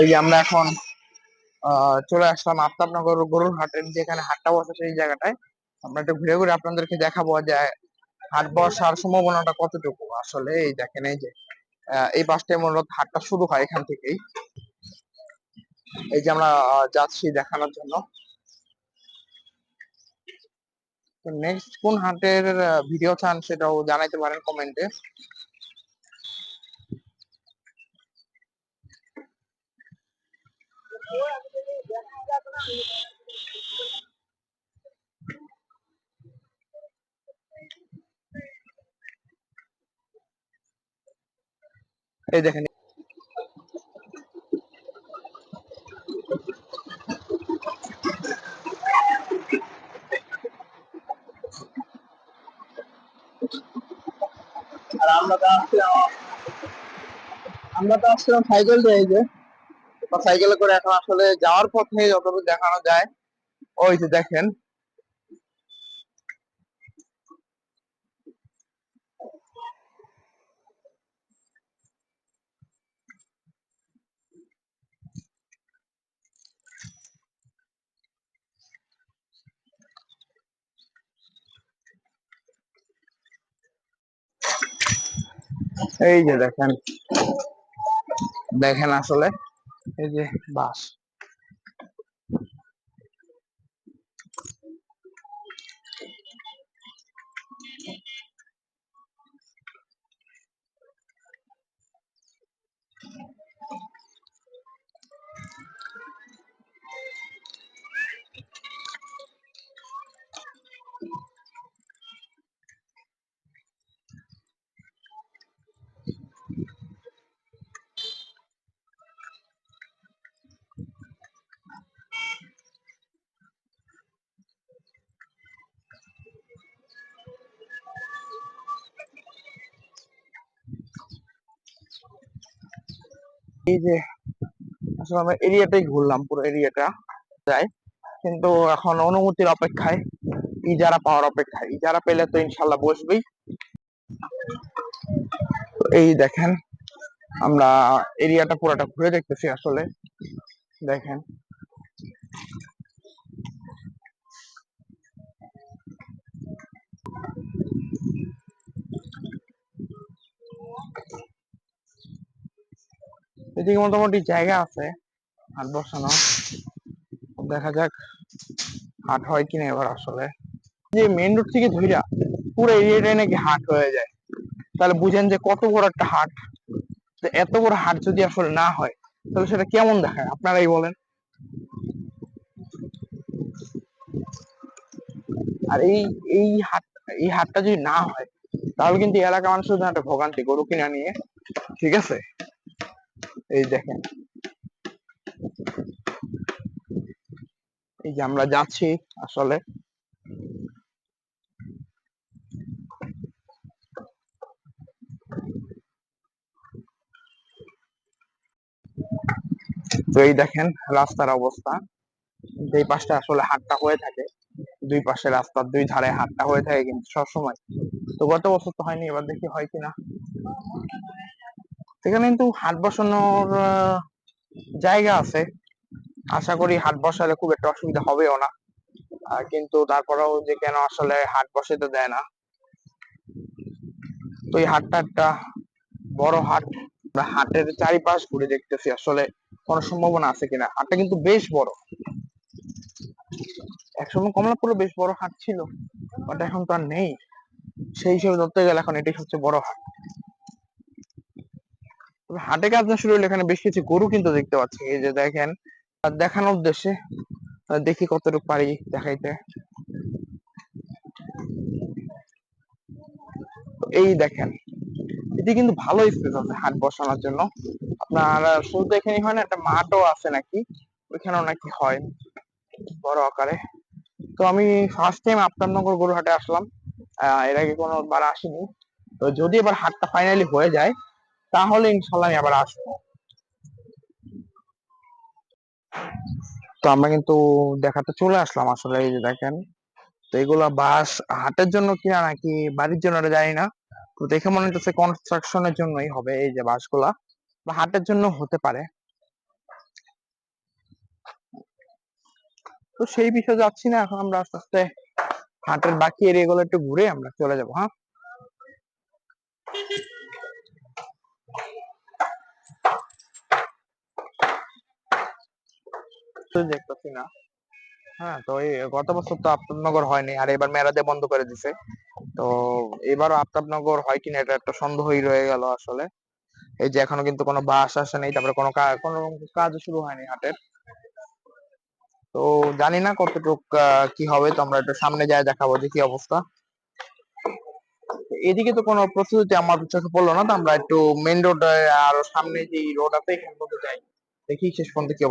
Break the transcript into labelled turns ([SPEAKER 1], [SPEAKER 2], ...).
[SPEAKER 1] এই যে আমরা এখন চলে আসলাম আফতাবনগর গরুর হাটের যেখানে হাটটা বসে সেই জায়গাটায়। আমরা একটু ঘুরে ঘুরে আপনাদেরকে দেখাবো যে হাট বসার সম্ভাবনাটা কতটুকু আসলে। এই দেখেন, এই যে এই পাশটায় মূলত হাটটা শুরু হয় এখান থেকেই। এই যে আমরা যাচ্ছি দেখানোর জন্য। নেক্সট কোন হাটের ভিডিও চান সেটাও জানাইতে পারেন কমেন্টে এই দেখেন। আমরা তো আসছিলাম আমরা তো আসছিলাম সাইকেল বা সাইকেলে করে এখন আসলে যাওয়ার পথে যতটুকু দেখানো যায়, ওই যে দেখেন। এই যে দেখেন। দেখেন আসলে। এই যে বাস এই যে, আসলে আমরা এরিয়াটাই ঘুরলাম, পুরো এরিয়াটা, যাই। কিন্তু এখন অনুমতির অপেক্ষায়, ইজারা পাওয়ার অপেক্ষায়। ইজারা পেলে তো ইনশাল্লাহ বসবেই। এই দেখেন, আমরা এরিয়াটা পুরোটা ঘুরে দেখতেছি আসলে। দেখেন। এদিকে মোটামুটি জায়গা আছে হাট বসানো দেখা যাক হাট হয় কিনা এবার আসলে। যে মেইন রোড থেকে ধইরা পুরো এরিয়াটাই নাকি হাট হয়ে যায়। তাহলে বুঝেন যে কত বড় একটা হাট। এত বড় হাট যদি আসলে না হয়, তাহলে সেটা কেমন দেখায়? আপনারাই বলেন। আর এই এই হাট, এই হাটটা যদি না হয়, তাহলে কিন্তু এই এলাকার মানুষের জন্য একটা ভোগান্তি, গরু কিনা নিয়ে। ঠিক আছে? এই দেখেন। এই যে আমরা যাচ্ছি আসলে। তো এই দেখেন রাস্তার অবস্থা। এই পাশটা আসলে হাটটা হয়ে থাকে। দুই পাশে রাস্তার দুই ধারে হাটটা হয়ে থাকে কিন্তু সবসময়। তো গত বছর তো হয়নি, এবার দেখি হয় কিনা। এখানে কিন্তু হাট বসানোর জায়গা আছে। আশা করি হাট বসালে খুব একটা অসুবিধা হবেও না। কিন্তু তারপরেও যে কেন আসলে হাট বসাতে দেয় না। তো এই হাটটা একটা বড় হাট। হাটের চারিপাশ ঘুরে দেখতেছি আসলে কোনো সম্ভাবনা আছে কিনা। হাটটা কিন্তু বেশ বড়। একসময় কমলাপুরে বেশ বড় হাট ছিল, বাট এখন তো আর নেই। সেই হিসেবে ধরতে গেলে এখন এটাই সবচেয়ে বড় হাট। হাটে কাজ না শুরু হলে এখানে বেশ কিছু গরু কিন্তু দেখতে পাচ্ছি। এই যে দেখেন দেখানোর উদ্দেশ্যে দেখি কতটুকু পারি দেখাইতে। এই দেখেন, এটি কিন্তু ভালো স্পেস আছে হাট বসানোর জন্য। আপনার শুধু এখানে হয় না, একটা মাঠও আছে নাকি? ওইখানেও নাকি হয়, বড় আকারে। তো আমি ফার্স্ট টাইম আপনারনগর গরু হাটে আসলাম। এর আগে কোনো বার আসিনি। তো যদি এবার হাটটা ফাইনালি হয়ে যায় তাহলে ইনশাল্লাহ আমি আবার আসব। তো আমরা কিন্তু দেখাতে চলে আসলাম আসলে এই যে দেখেন। তো এগুলা বাস হাটের জন্য কিনা নাকি বাড়ির জন্য জানি না। তো দেখে মনে হচ্ছে কনস্ট্রাকশনের জন্যই হবে এই যে বাসগুলা। বা হাটের জন্য হতে পারে। তো সেই বিষয়ে যাচ্ছি না, এখন আমরা আস্তে আস্তে হাটের বাকি এরিয়াগুলো একটু ঘুরে আমরা চলে যাব হ্যাঁ? হ্যাঁ তো এই গত বছর তো আফতাবনগর হয়নি, আর এবার মেরাদে বন্ধ করে দিছে। তো এবারও আফতাবনগর হয় কিনা এটা একটা সন্দেহই রয়ে গেল আসলে। এই যে এখনও কিন্তু কোনো বাস আসে নেই, তারপরে কোনো কোনো কাজ শুরু হয়নি হাটের। তো জানি না কতটুক কি হবে, তো আমরা একটু সামনে যায় দেখাবো যে কি অবস্থা। এদিকে তো কোনো প্রস্তুতি আমার চোখে পড়ল না, তো আমরা একটু মেইন রোড আর সামনে যে রোড আছে, এখান পর্যন্ত যাই। দেখি শেষ পর্যন্ত কি